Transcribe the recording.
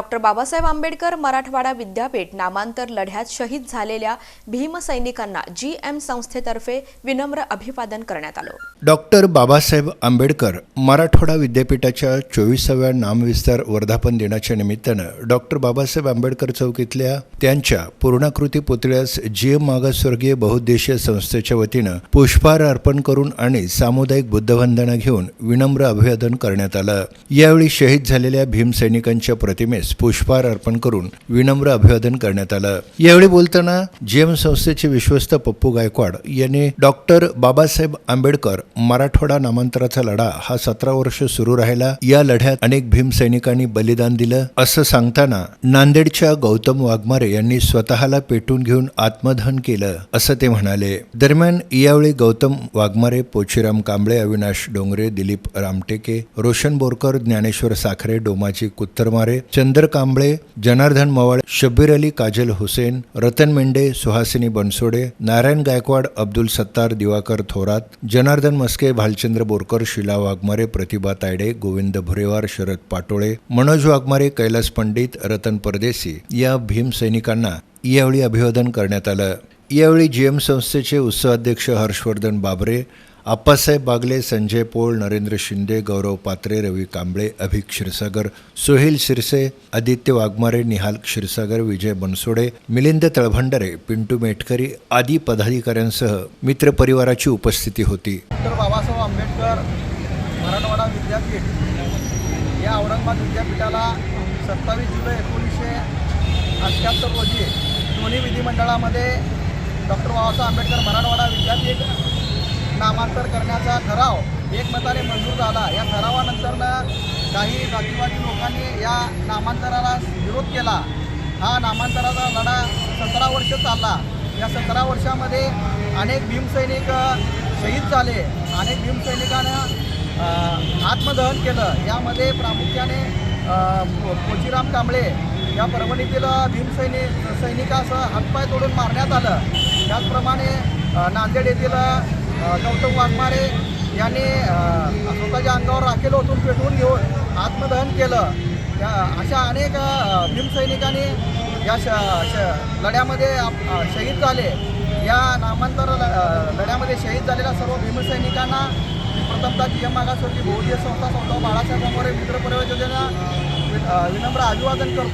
Doctor Babasaheb Ambedkar Marathwada विद्यापीठ नामांतर लढ्यात शहीद झालेल्या भीमसैनिकांना जी एम संस्थेतर्फे विनम्र अभिवादन करण्यात आलं. डॉक्टर बाबासाहेब आंबेडकर मराठवाडा विद्यापीठाच्या चोवीसाव्या नामविस्तार वर्धापन दिनाच्या निमित्तानं डॉक्टर बाबासाहेब आंबेडकर चौकीतल्या त्यांच्या पूर्णाकृती पुतळ्यास जी एम मागासवर्गीय बहुद्देशीय संस्थेच्या वतीनं पुष्पहार अर्पण करून आणि सामुदायिक बुद्धवंदना घेऊन विनम्र अभिवादन करण्यात आलं. यावेळी शहीद झालेल्या भीमसैनिकांच्या प्रतिमेस पुष्पहार अर्पण करून विनम्र अभिवादन करण्यात आलं. यावेळी बोलताना जीएम संस्थेचे विश्वस्त पप्पू गायकवाड यांनी डॉक्टर बाबासाहेब आंबेडकर मराठवाडा नामांतराचा लढा हा सतरा वर्ष सुरू राहिला. या लढ्यात अनेक भीमसैनिकांनी बलिदान दिलं. असं सांगताना नांदेडच्या गौतम वाघमारे यांनी स्वतःला पेटून घेऊन आत्मदहन केलं असं ते म्हणाले. दरम्यान यावेळी गौतम वाघमारे पोचीराम कांबळे अविनाश डोंगरे दिलीप रामटेके रोशन बोरकर ज्ञानेश्वर साखरे डोमाजी कुत्तरमारे चंद्र कांबळे जनार्दन मवाळ शब्बीर अली काजल हुसेन रतन मेंढे सुहासिनी बनसोडे नारायण गायकवाड अब्दुल सत्तार दिवाकर थोरात जनार्दन मस्के भालचंद्र बोरकर शिला वाघमारे प्रतिभा तायडे गोविंद भुरेवार शरद पाटोळे मनोज वाघमारे कैलास पंडित रतन परदेसी या भीमसैनिकांना यावेळी अभिवादन करण्यात आलं. यावेळी जीएम संस्थेचे उत्सवाध्यक्ष हर्षवर्धन बाबरे आप्पासाहेब बागले संजय पोळ नरेंद्र शिंदे गौरव पात्रे रवी कांबळे अभिक क्षीरसागर सोहेल शिरसे आदित्य वाघमारे निहाल क्षीरसागर विजय बनसोडे मिलिंद तळभंडारे पिंटू मेटकरी आदी पदाधिकाऱ्यांसह मित्रपरिवाराची उपस्थिती होती. डॉक्टर बाबासाहेब आंबेडकर मराठवाडा विद्यापीठ. या औरंगाबाद विद्यापीठाला सत्तावीस जुलै एकोणीसशे अठ्ठ्याहत्तर रोजी दोन्ही विधिमंडळामध्ये डॉक्टर बाबासाहेब आंबेडकर मराठवाडा विद्यापीठ नामांतर करण्याचा ठराव एकमताने मंजूर झाला. या ठरावानंतरनं काही जातीवादी लोकांनी या नामांतराला विरोध केला. हा नामांतराचा लढा सतरा वर्ष चालला. या सतरा वर्षामध्ये अनेक भीमसैनिक शहीद झाले. अनेक भीमसैनिकानं आत्मदहन केलं. यामध्ये प्रामुख्याने पोचीराम कांबळे या परभणीतील भीमसैनिक सैनिकासह हातपाय तोडून मारण्यात आलं. त्याचप्रमाणे नांदेड येथील गौतम वाघमारे यांनी स्वतःच्या अंगावर राखेल ओतून पेटवून घेऊन आत्मदहन केलं. त्या अशा अनेक भीमसैनिकांनी या श श लढ्यामध्ये आप- शहीद झाले. या नामांतर लढ्यामध्ये शहीद झालेल्या सर्व भीमसैनिकांना प्रथमतः जी एम मागासवर्गीय बहुजय संस्था संस्था बाळासाहेब मित्र परिवार योजना विनम्र अभिवादन करतो.